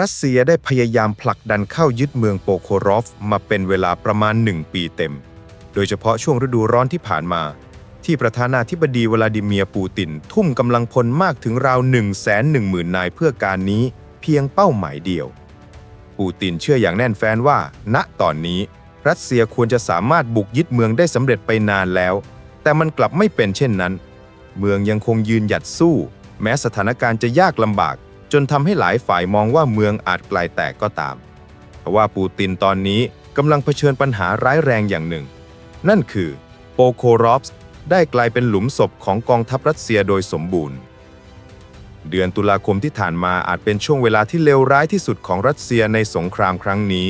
รัสเซียได้พยายามผลักดันเข้ายึดเมืองโปโครอฟมาเป็นเวลาประมาณ 1 ปีเต็ม โดยเฉพาะช่วงฤดูร้อนที่ผ่านมา ที่ประธานาธิบดีวลาดิเมียร์ปูติน ทุ่มกำลังพลมากถึงราว 1 1 0 0 0 0 นายเพื่อการนี้เพียงเป้าหมายเดียว ปูตินเชื่ออย่างแน่นแฟ้นว่า ณตอนนี้ รัสเซียควรจะสามารถบุกยึดเมืองได้สำเร็จไปนานแล้ว แต่มันกลับไม่เป็นเช่นนั้น เมืองยังคงยืนหยัดสู้ แม้สถานการณ์จะยากลำบาก จนทำให้หลายฝ่ายมองว่าเมืองอาจกลายแตกก็ตามเพราะว่าปูตินตอนนี้กำลังเผชิญปัญหาร้ายแรงอย่างหนึ่ง นั่นคือโปโครอฟส์ได้กลายเป็นหลุมศพของกองทัพรัสเซียโดยสมบูรณ์ เดือนตุลาคมที่ผ่านมาอาจเป็นช่วงเวลาที่เลวร้ายที่สุดของรัสเซียในสงครามครั้งนี้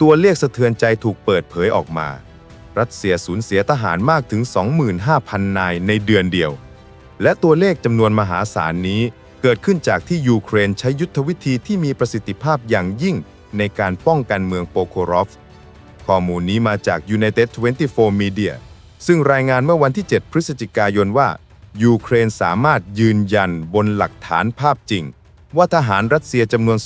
ตัวเลขสะเทือนใจถูกเปิดเผยออกมา รัสเซียสูญเสียทหารมากถึง 25,000 นายในเดือนเดียว และตัวเลขจำนวนมหาศาลนี้ เกิดขึ้นจากที่ยูเครนใช้ยุทธวิธีที่มีประสิทธิภาพอย่างยิ่งในการป้องกันเมืองโปโครอฟ ข้อมูลนี้มาจาก United 24 Media ซึ่งรายงานเมื่อวันที่ 7 พฤศจิกายนว่า ยูเครนสามารถยืนยันบนหลักฐานภาพจริง ว่าทหารรัสเซียจำนวน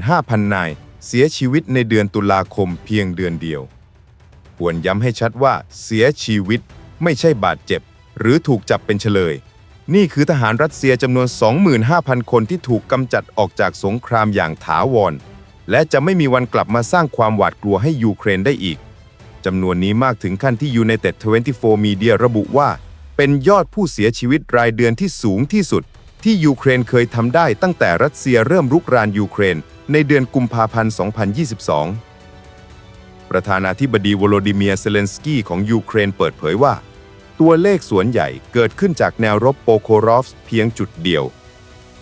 25,000 นาย เสียชีวิตในเดือนตุลาคมเพียงเดือนเดียว ควรย้ำให้ชัดว่าเสียชีวิตไม่ใช่บาดเจ็บ หรือถูกจับเป็นเฉลย นี่คือทหารรัสเซียจำนวน 25,000 คนที่ถูกกำจัดออกจากสงครามอย่างถาวร และจะไม่มีวันกลับมาสร้างความหวาดกลัวให้ยูเครนได้อีก จำนวนนี้มากถึงขั้นที่ United 24 Media ระบุว่า เป็นยอดผู้เสียชีวิตรายเดือนที่สูงที่สุด ที่ยูเครนเคยทำได้ตั้งแต่รัสเซียเริ่มรุกรานยูเครน ในเดือนกุมภาพันธ์ 2022 ประธานาธิบดีวโลดิเมียร์เซเลนสกี้ของยูเครนเปิดเผยว่า ตัวเลขส่วนใหญ่เกิดขึ้นจากแนวรบโปโครอฟส์เพียงจุดเดียว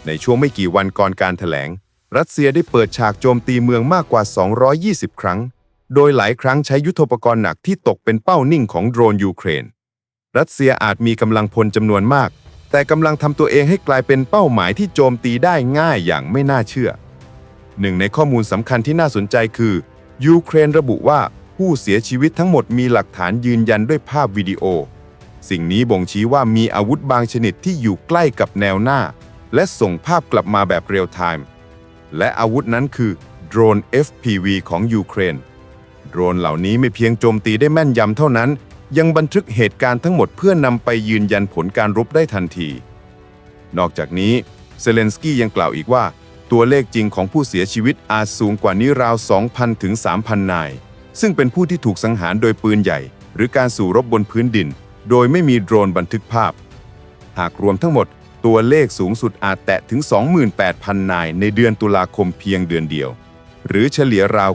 ในช่วงไม่กี่วันก่อนการถแถลง รัสเซียได้เปิดฉากโจมตีเมืองมากกว่า 220 ครั้ง โดยหลายครั้งใช้ยุทโธปกรณ์หนักที่ตกเป็นเป้านิ่งของโดรนยูเครน รัสเซียอาจมีกำลังพลจำนวนมาก แต่กำลังทำตัวเองให้กลายเป็นเป้าหมายที่โจมตีได้ง่ายอย่างไม่น่าเชื่อ หนึ่งในข้อมูลสำคัญที่น่าสนใจคือ ยูเครนระบุว่าผู้เสียชีวิตทั้งหมดมีหลักฐานยืนยันด้วยภาพวิดีโอ สิ่งนี้บ่งชี้ว่ามีอาวุธบางชนิดที่อยู่ใกล้กับแนวหน้า และส่งภาพกลับมาแบบเรียลไทม์ และอาวุธนั้นคือโดรน FPV ของยูเครน โดรนเหล่านี้ไม่เพียงโจมตีได้แม่นยำเท่านั้น ยังบันทึกเหตุการณ์ทั้งหมดเพื่อนำไปยืนยันผลการรบได้ทันที นอกจากนี้เซเลนสกี้ยังกล่าวอีกว่า ตัวเลขจริงของผู้เสียชีวิตอาจสูงกว่านี้ราว 2,000 ถึง 3,000 นาย ซึ่งเป็นผู้ที่ถูกสังหารโดยปืนใหญ่ หรือการสู่รบบนพื้นดิน โดยไม่มีโดรนบันทึกภาพ หากรวมทั้งหมดตัวเลขสูงสุดอาจแตะถึง 28,000 นายในเดือนตุลาคมเพียงเดือนเดียว หรือเฉลี่ยราว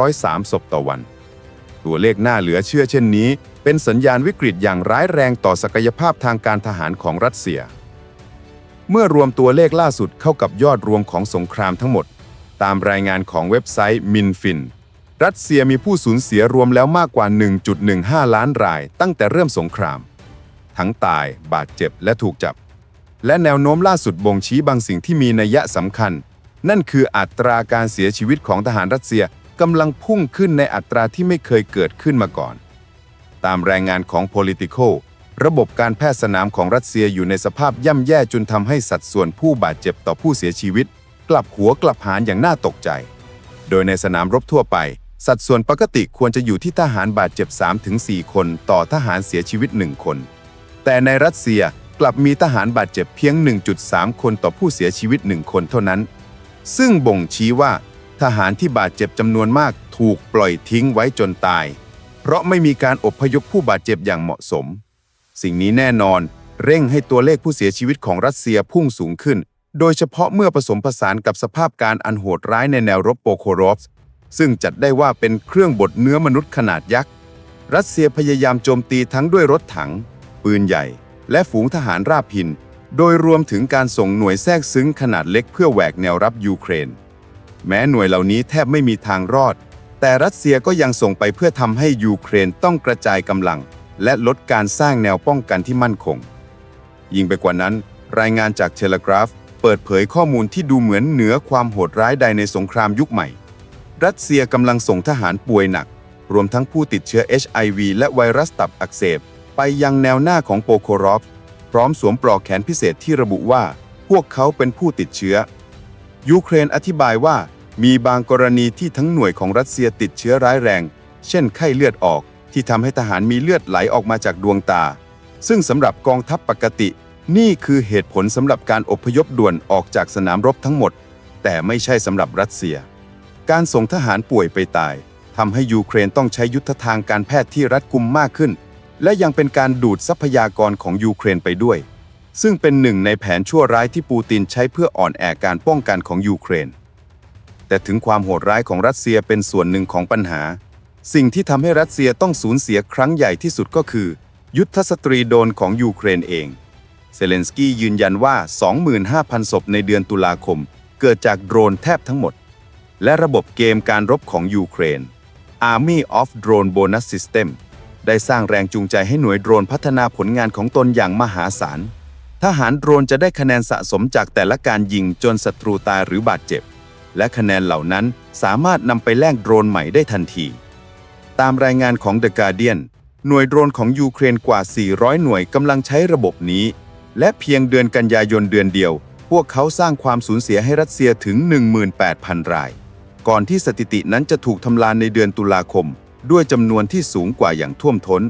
903 ศพต่อวัน ตัวเลขน่าเหลือเชื่อเช่นนี้ เป็นสัญญาณวิกฤตอย่างร้ายแรงต่อศักยภาพทางการทหารของรัสเซีย เมื่อรวมตัวเลขล่าสุดเข้ากับยอดรวมของสงครามทั้งหมด ตามรายงานของเว็บไซต์มินฟิน รัสเซียมีผู้สูญเสียรวมแล้วมากกว่า 1.15 ล้านราย ตั้งแต่เริ่มสงคราม ทั้งตาย บาดเจ็บและถูกจับ และแนวโน้มล่าสุดบ่งชี้บางสิ่งที่มีนัยสำคัญ นั่นคืออัตราการเสียชีวิตของทหารรัสเซียกำลังพุ่งขึ้นในอัตราที่ไม่เคยเกิดขึ้นมาก่อน ตามรายงานของ Politico ระบบการแพทย์สนามของรัสเซียอยู่ในสภาพย่ำแย่จนทำให้สัดส่วนผู้บาดเจ็บต่อผู้เสียชีวิต กลับหัวกลับหางอย่างน่าตกใจ โดยในสนามรบทั่วไป สัดส่วนปกติควรจะอยู่ที่ทหารบาดเจ็บ 3-4 คน ต่อทหารเสียชีวิต 1 คน แต่ในรัสเซียกลับมีทหารบาดเจ็บเพียง 1.3 คนต่อผู้เสียชีวิต 1 คนเท่านั้น ซึ่งบ่งชี้ว่า ทหารที่บาดเจ็บจำนวนมากถูกปล่อยทิ้งไว้จนตาย เพราะไม่มีการอบพยพผู้บาดเจ็บอย่างเหมาะสม สิ่งนี้แน่นอนเร่งให้ตัวเลขผู้เสียชีวิตของรัสเซียพุ่งสูงขึ้น โดยเฉพาะเมื่อผสมผสานกับสภาพการอันโหดร้ายในแนวรบโปโครอฟส์ ซึ่งจัดได้ว่าเป็นเครื่องบดเนื้อมนุษย์ขนาดยักษ์ รัสเซียพยายามโจมตีทั้งด้วยรถถัง ปืนใหญ่ และฝูงทหารราบพิน โดยรวมถึงการส่งหน่วยแทรกซึ้งขนาดเล็กเพื่อแหวกแนวรับยูเครน แม้หน่วยเหล่านี้แทบไม่มีทางรอด แต่รัสเซียก็ยังส่งไปเพื่อทำให้ยูเครนต้องกระจายกำลัง และลดการสร้างแนวป้องกันที่มั่นคง ยิ่งไปกว่านั้น รายงานจากเทเลกราฟ เปิดเผยข้อมูลที่ดูเหมือนเหนือความโหดร้ายใดในสงครามยุคใหม่ รัสเซียกำลังส่งทหารป่วยหนัก รวมทั้งผู้ติดเชื้อ HIV และไวรัสตับอักเสบ ไปยังแนวหน้าของโปโครอฟ พร้อมสวมปลอกแขนพิเศษที่ระบุว่า พวกเขาเป็นผู้ติดเชื้อ ยูเครนอธิบายว่ามีบางกรณีที่ทั้งหน่วยของรัสเซียติดเชื้อร้ายแรง เช่นไข้เลือดออก ที่ทำให้ทหารมีเลือดไหลออกมาจากดวงตา ซึ่งสำหรับกองทัพปกติ นี่คือเหตุผลสำหรับการอพยพด่วนออกจากสนามรบทั้งหมด แต่ไม่ใช่สำหรับรัสเซีย การส่งทหารป่วยไปตายทำให้ยูเครนต้องใช้ยุทธทางการแพทย์ที่รัดกุมมากขึ้น และยังเป็นการดูดทรัพยากรของยูเครนไปด้วย ซึ่งเป็นหนึ่งในแผนชั่วร้ายที่ปูตินใช้เพื่ออ่อนแอการป้องกันของยูเครน แต่ถึงความโหดร้ายของรัสเซียเป็นส่วนหนึ่งของปัญหา สิ่งที่ทำให้รัสเซียต้องสูญเสียครั้งใหญ่ที่สุดก็คือ ยุทธสตรีโดนของยูเครนเอง เซเลนสกี้ยืนยันว่า 25,000 ศพในเดือนตุลาคม เกิดจากโดรนแทบทั้งหมด และระบบเกมการรบของยูเครน Army of Drone Bonus System ได้สร้างแรงจูงใจให้หน่วยโดรนพัฒนาผลงานของตนอย่างมหาศาล ทหารโดรนจะได้คะแนนสะสมจากแต่ละการยิงจนศัตรูตายหรือบาดเจ็บ และคะแนนเหล่านั้นสามารถนำไปแลกโดรนใหม่ได้ทันที ตามรายงานของ The Guardian หน่วยโดรนของยูเครนกว่า 400 หน่วยกำลังใช้ระบบนี้ และเพียงเดือนกันยายนเดือนเดียว พวกเขาสร้างความสูญเสียให้รัสเซียถึง 18,000 ราย ก่อนที่สถิตินั้นจะถูกทำลายในเดือนตุลาคม ด้วยจำนวนที่สูงกว่าอย่างท่วมท้น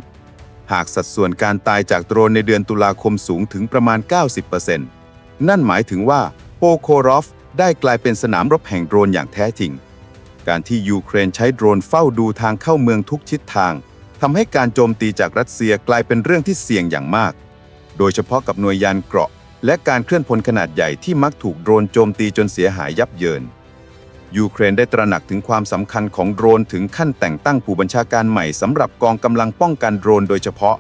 หากสัดส่วนการตายจากโดรนในเดือนตุลาคมสูงถึงประมาณ 90%นั่นหมายถึงว่าโปโครอฟได้กลายเป็นสนามรบแห่งโดรนอย่างแท้จริง การที่ยูเครนใช้โดรนเฝ้าดูทางเข้าเมืองทุกทิศทางทำให้การโจมตีจากรัสเซียกลายเป็นเรื่องที่เสี่ยงอย่างมาก โดยเฉพาะกับหน่วยยานเกราะ และการเคลื่อนพลขนาดใหญ่ที่มักถูกโดรนโจมตีจนเสียหายยับเยิน ยูเครนได้ตระหนักถึงความสำคัญของโดรนถึงขั้นแต่งตั้งผู้บัญชาการใหม่สำหรับกองกำลังป้องกันโดรนโดยเฉพาะ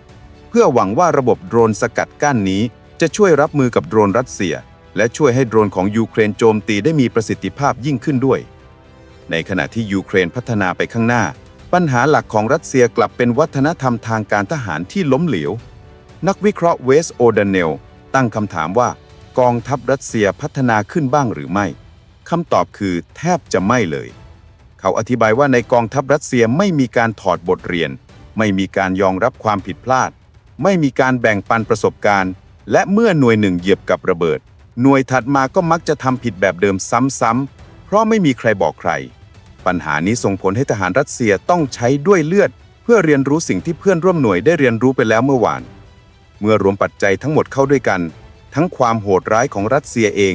เพื่อหวังว่าระบบโดรนสกัดกั้นนี้ จะช่วยรับมือกับโดรนรัสเซีย และช่วยให้โดรนของยูเครนโจมตีได้มีประสิทธิภาพยิ่งขึ้นด้วย ในขณะที่ยูเครนพัฒนาไปข้างหน้า ปัญหาหลักของรัสเซียกลับเป็นวัฒนธรรมทางการทหารที่ล้มเหลวนักวิเคราะห์เวสโอดานเนลตั้งคำถามว่ากองทัพรัสเซียพัฒนาขึ้นบ้างหรือไม่ คำตอบคือแทบจะไม่เลย เขาอธิบายว่าในกองทัพรัสเซียไม่มีการถอดบทเรียน ไม่มีการยอมรับความผิดพลาด ไม่มีการแบ่งปันประสบการณ์ และเมื่อหน่วยหนึ่งเหยียบกับระเบิด หน่วยถัดมาก็มักจะทำผิดแบบเดิมซ้ำๆเพราะไม่มีใครบอกใคร ปัญหานี้ส่งผลให้ทหารรัสเซียต้องใช้ด้วยเลือด เพื่อเรียนรู้สิ่งที่เพื่อนร่วมหน่วยได้เรียนรู้ไปแล้วเมื่อวาน เมื่อรวมปัจจัยทั้งหมดเข้าด้วยกัน ทั้งความโหดร้ายของรัสเซียเอง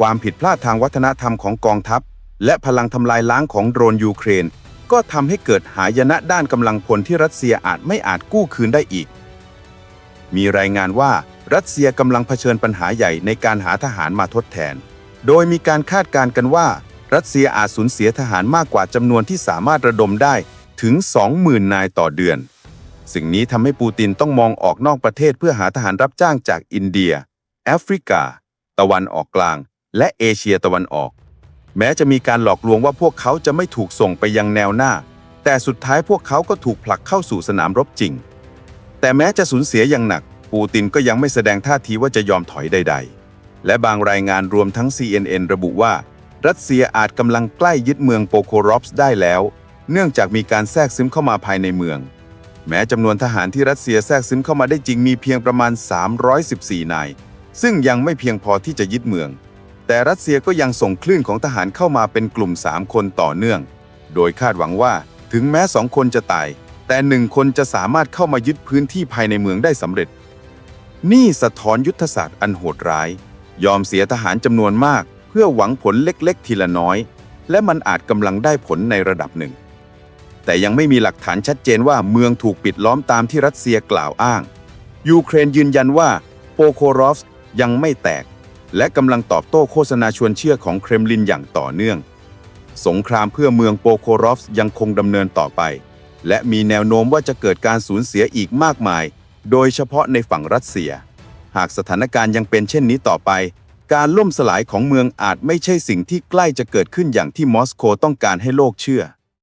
ความผิดพลาดทางวัฒนธรรมของกองทัพ และพลังทำลายล้างของโดรนยูเครน ก็ทำให้เกิดหายนะด้านกำลังพลที่รัสเซียอาจไม่อาจกู้คืนได้อีก มีรายงานว่ารัสเซียกำลังเผชิญปัญหาใหญ่ในการหาทหารมาทดแทน โดยมีการคาดการณ์กันว่า รัสเซียอาจสูญเสียทหารมากกว่าจำนวนที่สามารถระดมได้ถึง 20,000 นายต่อเดือน สิ่งนี้ทำให้ปูตินต้องมองออกนอกประเทศเพื่อหาทหารรับจ้างจากอินเดีย แอฟริกา ตะวันออกกลาง และเอเชียตะวันออก แม้จะมีการหลอกลวงว่าพวกเขาจะไม่ถูกส่งไปยังแนวหน้า แต่สุดท้ายพวกเขาก็ถูกผลักเข้าสู่สนามรบจริง แต่แม้จะสูญเสียอย่างหนัก ปูตินก็ยังไม่แสดงท่าทีว่าจะยอมถอยใด ๆ และบางรายงานรวมทั้ง CNN ระบุว่า รัสเซียอาจกำลังใกล้ยึดเมืองโปโครอฟส์ได้แล้ว เนื่องจากมีการแทรกซึมเข้ามาภายในเมือง แม้จำนวนทหารที่รัสเซียแทรกซึมเข้ามาได้จริงมีเพียงประมาณ 314 นาย ซึ่งยังไม่เพียงพอที่จะยึดเมือง แต่รัสเซียก็ยังส่งคลื่นของทหารเข้ามาเป็นกลุ่ม 3 คนต่อเนื่อง โดยคาดหวังว่าถึงแม้สองคนจะตาย แต่หนึ่งคนจะสามารถเข้ามายึดพื้นที่ภายในเมืองได้สำเร็จ นี่สะท้อนยุทธศาสตร์อันโหดร้าย ยอมเสียทหารจำนวนมาก เพื่อหวังผลเล็กๆ ทีละน้อย และมันอาจกำลังได้ผลในระดับหนึ่ง แต่ยังไม่มีหลักฐานชัดเจนว่าเมืองถูกปิดล้อมตามที่รัสเซียกล่าวอ้าง ยูเครนยืนยันว่าโปโครอฟส์ยังไม่แตก และกำลังตอบโต้โฆษณาชวนเชื่อของเครมลินอย่างต่อเนื่อง สงครามเพื่อเมืองโปโครอฟส์ยังคงดำเนินต่อไป และมีแนวโน้มว่าจะเกิดการสูญเสียอีกมากมาย โดยเฉพาะในฝั่งรัสเซีย หากสถานการณ์ยังเป็นเช่นนี้ต่อไป การล่มสลายของเมืองอาจไม่ใช่สิ่งที่ใกล้จะเกิดขึ้นอย่างที่มอสโกต้องการให้โลกเชื่อ